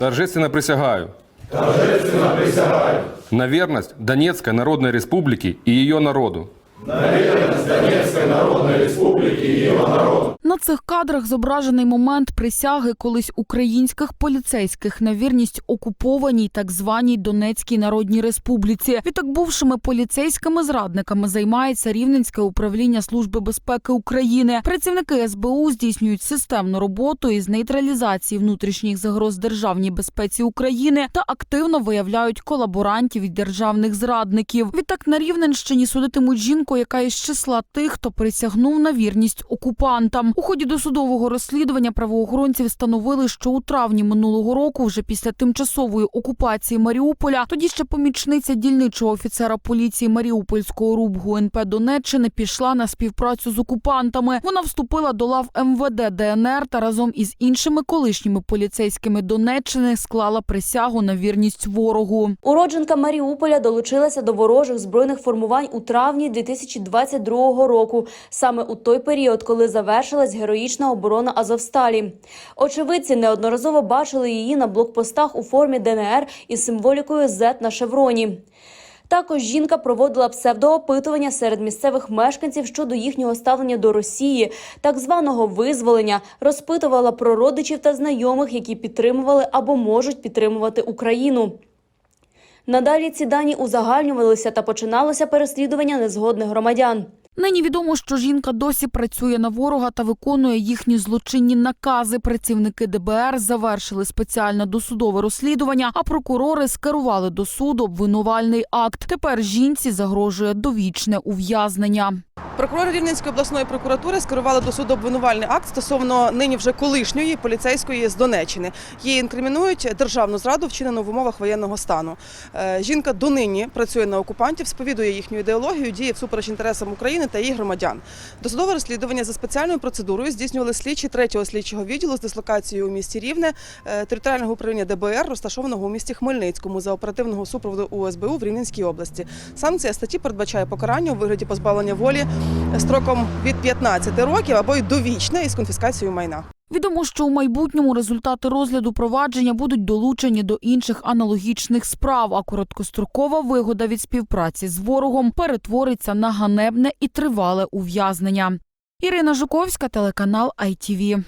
Торжественно присягаю. Торжественно присягаю. На верность Донецкой Народной Республике и ее народу. На цих кадрах зображений момент присяги колись українських поліцейських на вірність окупованій так званій Донецькій Народній Республіці. Відтак бувшими поліцейськими зрадниками займається Рівненське управління Служби безпеки України. Працівники СБУ здійснюють системну роботу із нейтралізації внутрішніх загроз державній безпеці України та активно виявляють колаборантів і державних зрадників. Відтак на Рівненщині судитимуть жінку, яка із числа тих, хто присягнув на вірність окупантам. У ході досудового розслідування правоохоронці встановили, що у травні минулого року, вже після тимчасової окупації Маріуполя, тоді ще помічниця дільничого офіцера поліції Маріупольського РУБ ГУНП Донеччини пішла на співпрацю з окупантами. Вона вступила до лав МВД ДНР та разом із іншими колишніми поліцейськими Донеччини склала присягу на вірність ворогу. Уродженка Маріуполя долучилася до ворожих збройних формувань у травні 2022 року, саме у той період, коли завершилась героїчна оборона Азовсталі. Очевидці неодноразово бачили її на блокпостах у формі ДНР із символікою Z на шевроні. Також жінка проводила псевдоопитування серед місцевих мешканців щодо їхнього ставлення до Росії, так званого визволення, розпитувала про родичів та знайомих, які підтримували або можуть підтримувати Україну. Надалі ці дані узагальнювалися та починалося переслідування незгодних громадян. Нині відомо, що жінка досі працює на ворога та виконує їхні злочинні накази. Працівники ДБР завершили спеціальне досудове розслідування, а прокурори скерували до суду обвинувальний акт. Тепер жінці загрожує довічне ув'язнення. Прокурори Рівненської обласної прокуратури скерували до суду обвинувальний акт стосовно нині вже колишньої поліцейської з Донеччини. Її інкримінують державну зраду, вчинену в умовах воєнного стану. Е, Жінка донині працює на окупантів, сповідує їхню ідеологію, діє всупереч інтересам України та її громадян. Досудове розслідування за спеціальною процедурою здійснювали слідчі третього слідчого відділу з дислокацією у місті Рівне е, територіального управління ДБР, розташованого у місті Хмельницькому за оперативного супроводу УСБУ в Рівненській області. Санкція статті передбачає покарання у вигляді позбавлення волі строком від 15 років або й довічне із конфіскацією майна. Відомо, що у майбутньому результати розгляду провадження будуть долучені до інших аналогічних справ, а короткострокова вигода від співпраці з ворогом перетвориться на ганебне і тривале ув'язнення. Ірина Жуковська, телеканал ITV.